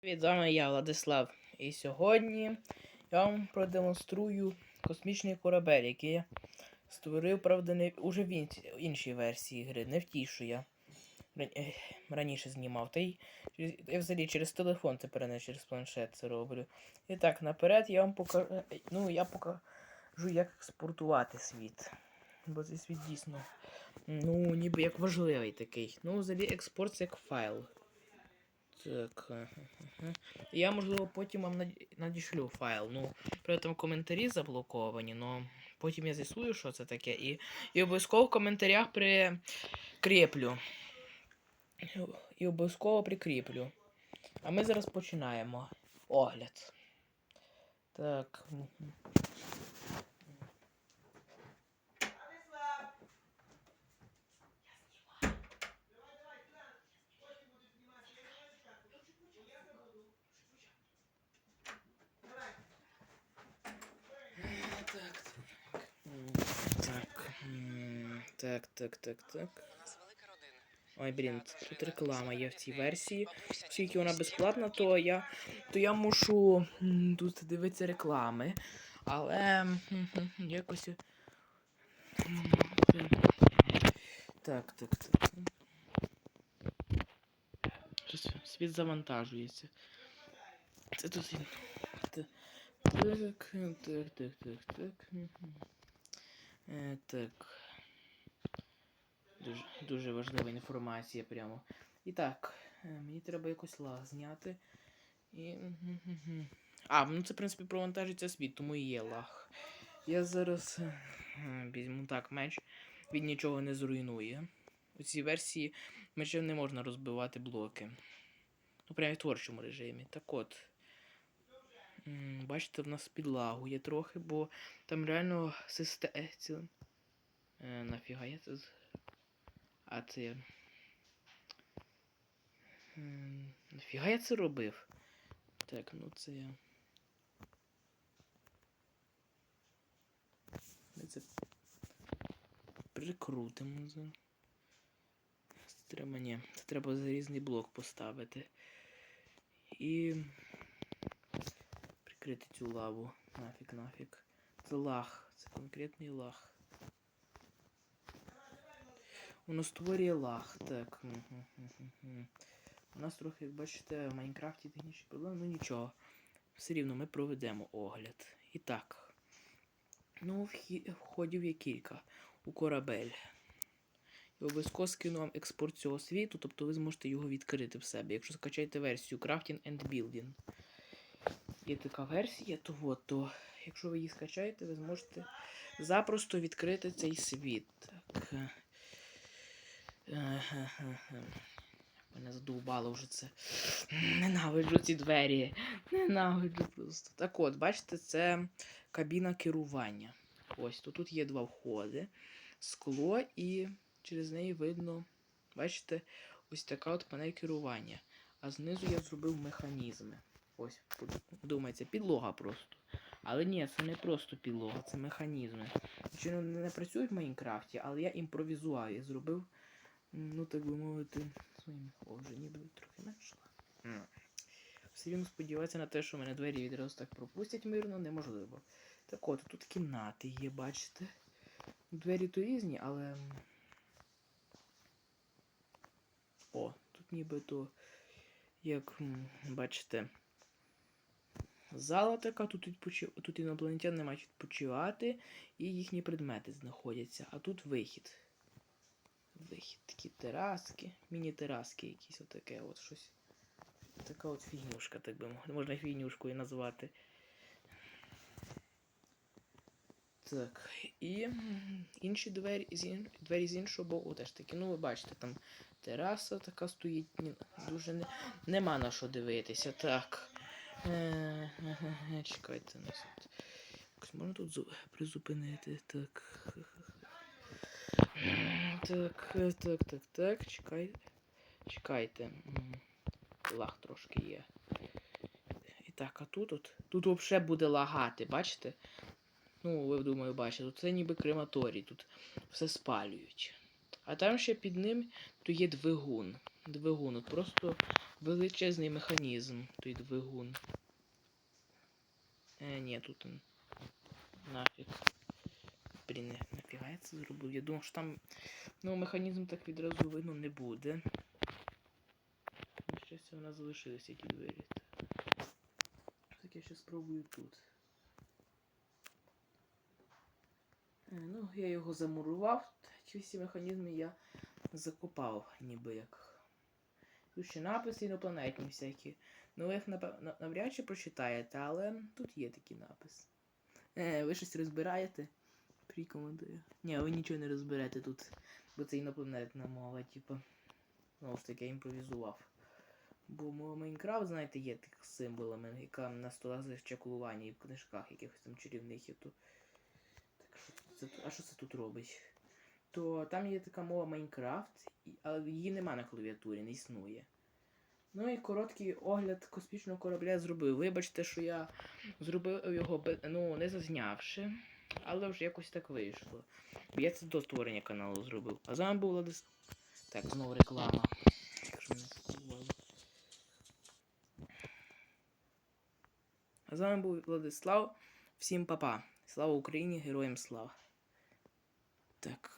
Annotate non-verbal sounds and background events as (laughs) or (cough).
Привіт, з вами я, Владислав. І сьогодні я вам продемонструю космічний корабель, який я створив, правда, не уже в іншій версії гри, не в тій, що я раніше знімав. Та й я взагалі через телефон тепер, не через планшет це роблю. І так, наперед я вам покажу. Ну, я покажу, як експортувати світ. Бо цей світ дійсно. Ну, ніби як важливий такий. Ну, взагалі експорт це як файл. Так. Я, можливо, потім вам надішлю файл. Ну, при там коментарі заблоковані, але потім я з'ясую, що це таке. І, і обов'язково в коментарях прикріплю. І обов'язково прикріплю. А ми зараз починаємо огляд. Так, так. М, Так, так, так, так. Ой, блін, тут реклама є в цій версії. Оскільки вона безплатна, то я, то я мушу тут дивитися реклами. Але (laughs) якось. Так, так, так. Світ завантажується. Це тут. Так, так, так, так, так. Е, Так. Дуже, дуже важлива інформація прямо. І так, е, мені треба якось лаг зняти. І. А, ну це, в принципі, провантажиться світ, тому і є лаг. Я зараз е, візьму так меч. Він нічого не зруйнує. У цій версії мечем не можна розбивати блоки. Ну, прямо в творчому режимі. Так от. Бачите, в нас підлагує трохи, бо там реально система. Е, нафіга я це. А це. М, Нафіга я це робив? Так, ну це. Ми це прикрутимо за. Це треба, ні, це треба зарізний блок поставити. І прикрити цю лаву. Нафіг, нафіг. Це лаг. Це конкретний лаг. Воно створює лаг. Так. У нас трохи, як бачите, в Майнкрафті технічні проблеми, ну нічого. Все рівно ми проведемо огляд. І так. Ну, входів є кілька у корабель. І обов'язково скину вам експорт цього світу, тобто ви зможете його відкрити в себе, якщо скачаєте версію Crafting and Building. Є така версія, то от, то якщо ви її скачаєте, ви зможете запросто відкрити цей світ. Так. Мене задовбало вже це. Ненавиджу ці двері. Ненавиджу просто. Так от, бачите, це кабіна керування. Ось тут, тут є два входи, скло, і через неї видно, бачите, ось така от панель керування. А знизу я зробив механізми. Ось, думається, підлога просто. Але ні, це не просто підлога, це механізми. Чи не, не працюють в Майнкрафті, але я імпровізував. Я зробив ну так би мовити, своїм. О, вже ніби трохи менше. М. Все рівно сподіватися на те, що мене двері відразу так пропустять мирно, неможливо. Так от, тут кімнати є, бачите. Двері то різні, але. О, тут нібито, як бачите, зала така, тут, відпочив... тут інопланетяни мають відпочивати, і їхні предмети знаходяться. А тут вихід вихід. Такі тераски, міні-тераски якісь отаке от щось. Така от фігнюшка, так би. Можна фігнюшкою назвати. Так, і інші двері з, двері з іншого боку теж такі. Ну, ви бачите, там тераса така стоїть, дуже не... нема на що дивитися. Так. Чекайте нас. тут. Можна тут призупинити. Так. Так, так, так, так, чекай. Чекайте. Лаг трошки є. І так, а тут от. Тут взагалі буде лагати, бачите? Ну, ви думаю, бачите, це ніби крематорій, тут все спалюють. А там ще під ним то є двигун. Двигун. Просто величезний механізм, той двигун. Е, ні, тут он. Нафіг. Блін, нафіга я це зробив. Я думав, що там ну, механізм так відразу видно не буде. На щастя, вона залишилися ті двері. Так я ще спробую тут. Е, ну, я його замурував. Ці всі механізми я закопав, ніби як. Тут ще написи інопланетні всякі. Ну, ви їх навряд чи прочитаєте, але тут є такий напис. Е, ви щось розбираєте? Прикоментую. Ні, ви нічого не розберете тут, бо це інопланетна мова, типу. Знову ж таки, я імпровізував. Бо мова Майнкрафт, знаєте, є з символами, яка на столах за чекування і в книжках якихось там чарівних є то. Так що це, а що це тут робить? То там є така мова Майнкрафт, але її нема на клавіатурі, не існує. Ну і короткий огляд космічного корабля зробив. Вибачте, що я зробив його ну, не зазнявши, але вже якось так вийшло. Я це до створення каналу зробив. А з вами був Владис... Так, знову реклама. А з вами був Владислав. Всім па-па. Слава Україні, героям слава. Так.